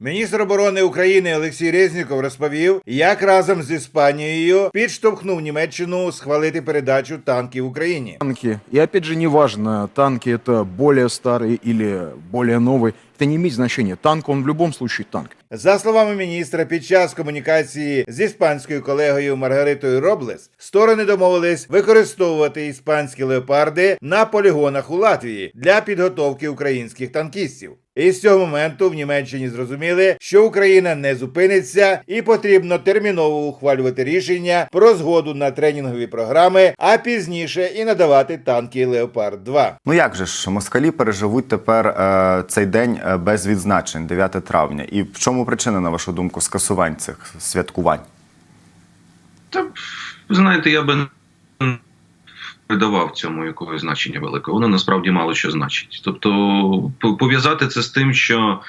Міністр оборони України Олексій Резніков розповів, як разом з Іспанією підштовхнув Німеччину схвалити передачу танків Україні. танки. И опять же, неважно, танки это более старые или более новые. Это не имеет значения. Танк, он в любом случае танк. За словами міністра, під час комунікації з іспанською колегою Маргаритою Роблес сторони домовились використовувати іспанські леопарди на полігонах у Латвії для підготовки українських танкістів. І з цього моменту в Німеччині зрозуміли, що Україна не зупиниться і потрібно терміново ухвалювати рішення про згоду на тренінгові програми, а пізніше і надавати танки Леопард 2 Ну як же ж москалі переживуть тепер е, цей день е, без відзначень, 9 травня? І в чому причина, на вашу думку, скасувань цих святкувань? Та знаєте, я би не придавав цьому якогось значення великого. Воно насправді мало що значить. Тобто по- пов'язати це з тим, що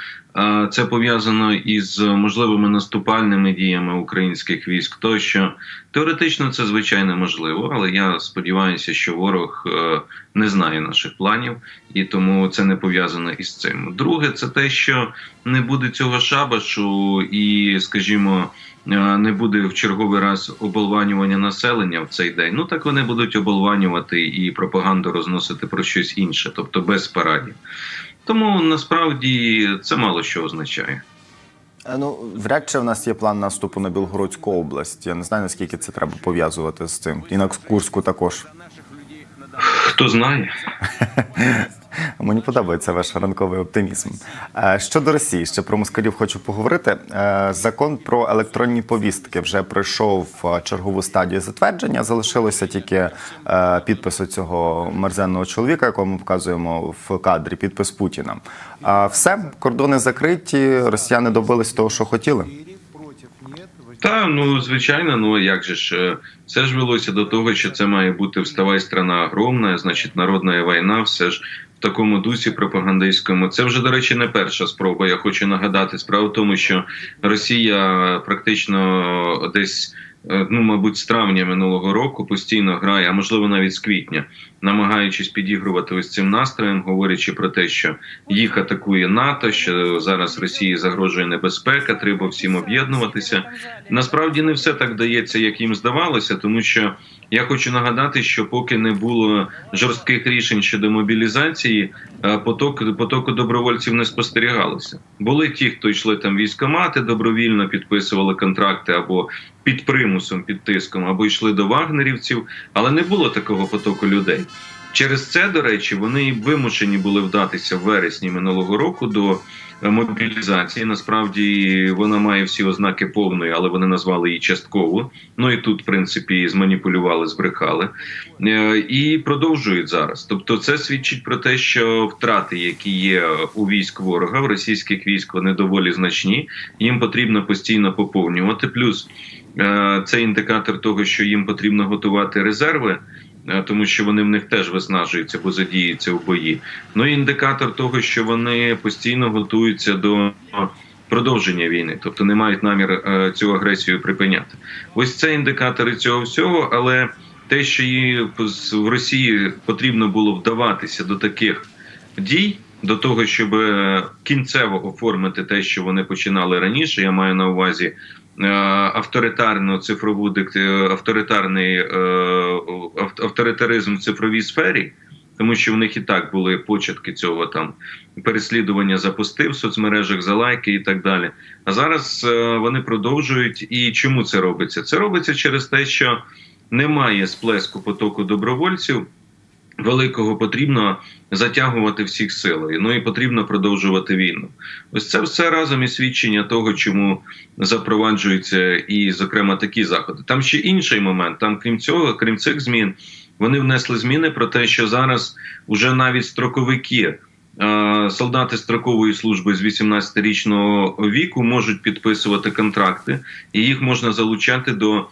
це пов'язано із можливими наступальними діями українських військ, тощо теоретично це звичайно можливо, але я сподіваюся, що ворог е, не знає наших планів, і тому це не пов'язано із цим. Друге, це те, що не буде цього шабашу, і, скажімо, е, не буде в черговий раз оболванювання населення в цей день. Ну так вони будуть оболванювати і пропаганду розносити про щось інше, тобто без парадів. Тому насправді це мало що означає. Е, Ну, вряд чи в нас є план наступу на Білгородську область. Я не знаю, наскільки це треба пов'язувати з цим. І на Курську також. Хто знає? Мені подобається ваш ранковий оптимізм. Е, Щодо Росії, ще про москалів хочу поговорити. Е, Закон про електронні повістки вже пройшов е, чергову стадію затвердження. Залишилося тільки підпису цього мерзенного чоловіка, якого ми показуємо в кадрі, підпис Путіна. Все, кордони закриті, росіяни добились того, що хотіли. Та ну звичайно, ну як же ж все ж велося до того, що це має бути вставай страна огромна, значить народна війна, все ж в такому дусі пропагандистському. Це вже до речі не перша спроба. Я хочу нагадати. Справа в тому, що Росія практично десь. Е, Ну, мабуть, з травня минулого року постійно грає, а можливо навіть з квітня, намагаючись підігрувати ось цим настроєм, говорячи про те, що їх атакує НАТО, що зараз Росії загрожує небезпека, треба всім об'єднуватися. Насправді не все так дається, як їм здавалося, тому що я хочу нагадати, що поки не було жорстких рішень щодо мобілізації, е, поток потоку добровольців не спостерігалося. Були ті, хто йшли там військомати, добровільно підписували контракти або під примусом, під тиском, або йшли до вагнерівців, але не було такого потоку людей. Через це, до речі, вони і вимушені були вдатися в вересні минулого року до е, мобілізації. Насправді вона має всі ознаки повної, але вони назвали її частково. Ну і тут, в принципі, зманіпулювали, збрехали Е, і продовжують зараз. Тобто, це свідчить про те, що втрати, які є у військ ворога, в російських військ, вони доволі значні. Їм потрібно постійно поповнювати. Плюс це індикатор того, що їм потрібно готувати резерви. е, Тому що вони в них теж виснажуються, бо задіються в бої. Ну і індикатор того, що вони постійно готуються до продовження війни, тобто не мають намір е, цю агресію припиняти. Ось це індикатори цього всього, але те, що їй в Росії потрібно було вдаватися до таких дій, до того, щоб е, кінцево оформити те, що вони починали раніше, я маю на увазі. Е, Авторитарну цифрову е, авторитарний е, авторитаризм в цифровій сфері, тому що в них і так були початки цього там переслідування за пости в соцмережах, за лайки і так далі. А зараз вони продовжують. І чому це робиться? Це робиться через те, що немає сплеску потоку добровольців. Великого потрібно затягувати всіх силою. Ну і потрібно продовжувати війну. Ось це все разом і свідчення того, чому запроваджуються і, зокрема, такі заходи. Там ще інший момент. Там, крім цього, крім цих змін, вони внесли зміни про те, що зараз уже навіть строковики. е, Солдати строкової служби з 18-річного віку можуть підписувати контракти, і їх можна залучати до е,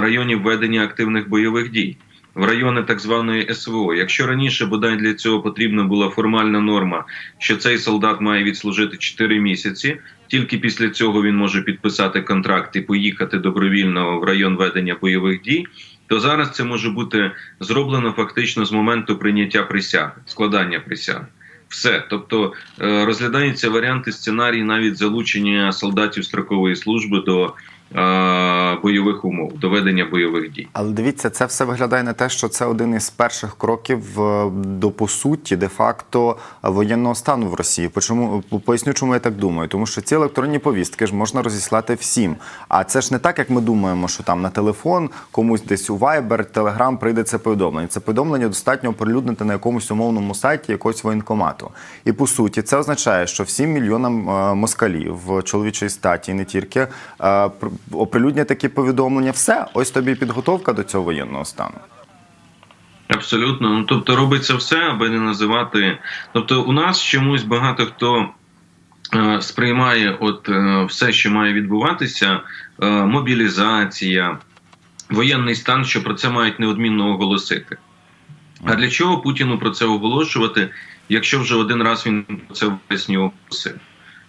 районів ведення активних бойових дій в райони так званої СВО. Якщо раніше бодай для цього потрібна була формальна норма, що цей солдат має відслужити 4 місяці, тільки після цього він може підписати контракт і поїхати добровільно в район ведення бойових дій. То зараз це може бути зроблено фактично з моменту прийняття присяги, складання присяги. Все, тобто е, розглядаються варіанти сценарій навіть залучення солдатів строкової служби до бойових умов, до ведення бойових дій. Але дивіться, це все виглядає на те, що це один із перших кроків е, до по суті, де-факто воєнного стану в Росії. Почому поясню, чому я так думаю? Тому що ці електронні повістки ж можна розіслати всім. А це ж не так, як ми думаємо, що там на телефон комусь десь у Viber, Telegram прийде це повідомлення. Це повідомлення достатньо оприлюднити на якомусь умовному сайті якогось воєнкомату. І по суті, це означає, що всім мільйонам е, москалів в чоловічій статі, не тільки е, оприлюднять такі повідомлення. Все, ось тобі підготовка до цього воєнного стану. Абсолютно. Ну тобто робиться все, аби не називати. Тобто, у нас чомусь багато хто е, сприймає от е, все, що має відбуватися, е, мобілізація, воєнний стан, що про це мають неодмінно оголосити. А для чого Путіну про це оголошувати, якщо вже один раз він про це весні оголосив?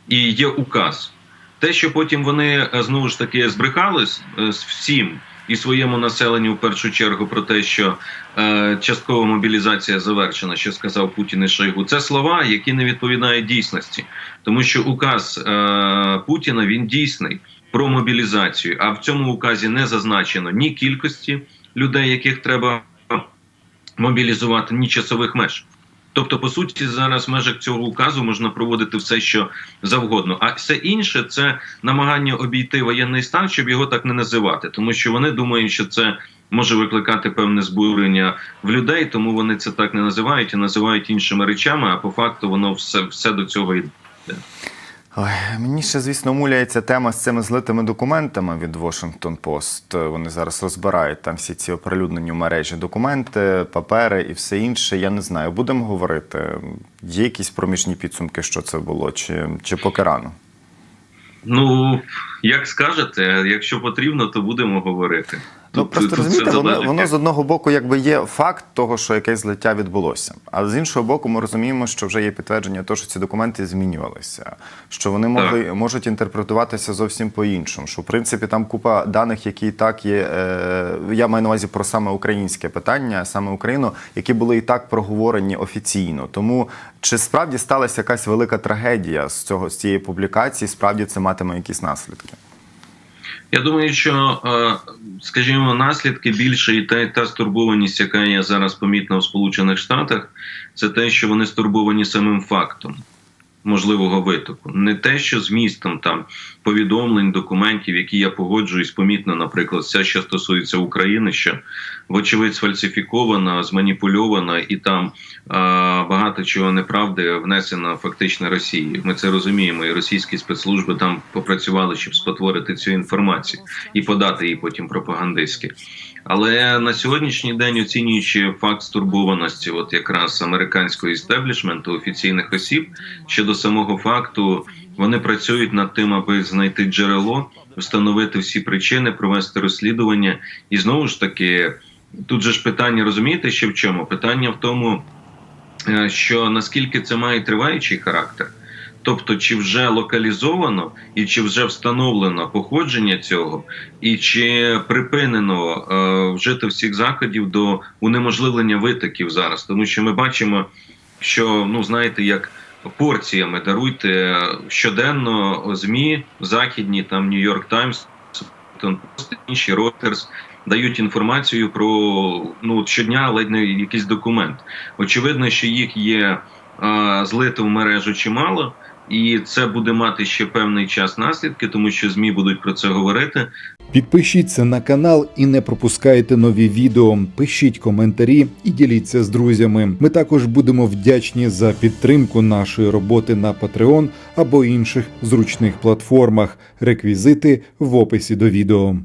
І є указ. Те, що потім вони е, знову ж таки збрехались е, всім і своєму населенню в першу чергу про те, що е, часткова мобілізація завершена, що сказав Путін і Шойгу, це слова, які не відповідають дійсності, тому що указ е, Путіна він дійсний про мобілізацію. А в цьому указі не зазначено ні кількості людей, яких треба мобілізувати, ні часових меж. Тобто, по суті, зараз в межах цього указу можна проводити все, що завгодно. А все інше це намагання обійти воєнний стан, щоб його так не називати, тому що вони думають, що це може викликати певне збурення в людей, тому вони це так не називають і називають іншими речами. А по факту воно все, все до цього йде. Ой, мені ще, звісно, муляється тема з цими злитими документами від Washington Post. Вони зараз розбирають там всі ці оприлюднені в мережі документи, папери і все інше. Я не знаю. Будемо говорити. Є якісь проміжні підсумки, що це було, чи, чи поки рано? Ну як скажете, якщо потрібно, то будемо говорити. Ну просто розумієте, воно, воно з одного боку якби є факт того, що якесь злиття відбулося. А з іншого боку, ми розуміємо, що вже є підтвердження того, що ці документи змінювалися, що вони могли можуть інтерпретуватися зовсім по-іншому. Що в принципі там купа даних, які і так є. Е, я маю на увазі про саме українське питання, саме Україну, які були і так проговорені офіційно. Тому чи справді сталася якась велика трагедія з цього з цієї публікації? Справді це матиме якісь наслідки? Я думаю, що, е, скажімо, наслідки більше і та, та стурбованість, яка є зараз помітна в Сполучених Штатах, це те, що вони стурбовані самим фактом можливого витоку, не те, що змістом там повідомлень, документів, які я погоджуюсь, помітно, наприклад, все, що стосується України, що вочевидь сфальсифікована, зманіпульована, і там а, багато чого неправди внесено фактично Росії. Ми це розуміємо, і російські спецслужби там попрацювали, щоб спотворити цю інформацію і подати її потім пропагандистськи. Але на сьогоднішній день, оцінюючи факт стурбованості, от якраз американського істеблішменту офіційних осіб щодо самого факту, вони працюють над тим, аби знайти джерело, встановити всі причини, провести розслідування. І знову ж таки, тут же ж питання розумієте, ще в чому? Питання в тому, е, що наскільки це має триваючий характер. Тобто, чи вже локалізовано і чи вже встановлено походження цього, і чи припинено е, вжити всіх заходів до унеможливлення витоків зараз, тому що ми бачимо, що ну знаєте, як порціями даруйте е, щоденно змі західні, там Нью-Йорк Таймс, інші Reuters, дають інформацію про ну щодня ледь не якийсь документ. Очевидно, що їх є е, злито в мережу чимало. І це буде мати ще певний час наслідки, тому що змі будуть про це говорити. Підпишіться на канал і не пропускайте нові відео. Пишіть коментарі і діліться з друзями. Ми також будемо вдячні за підтримку нашої роботи на Patreon або інших зручних платформах. Реквізити в описі до відео.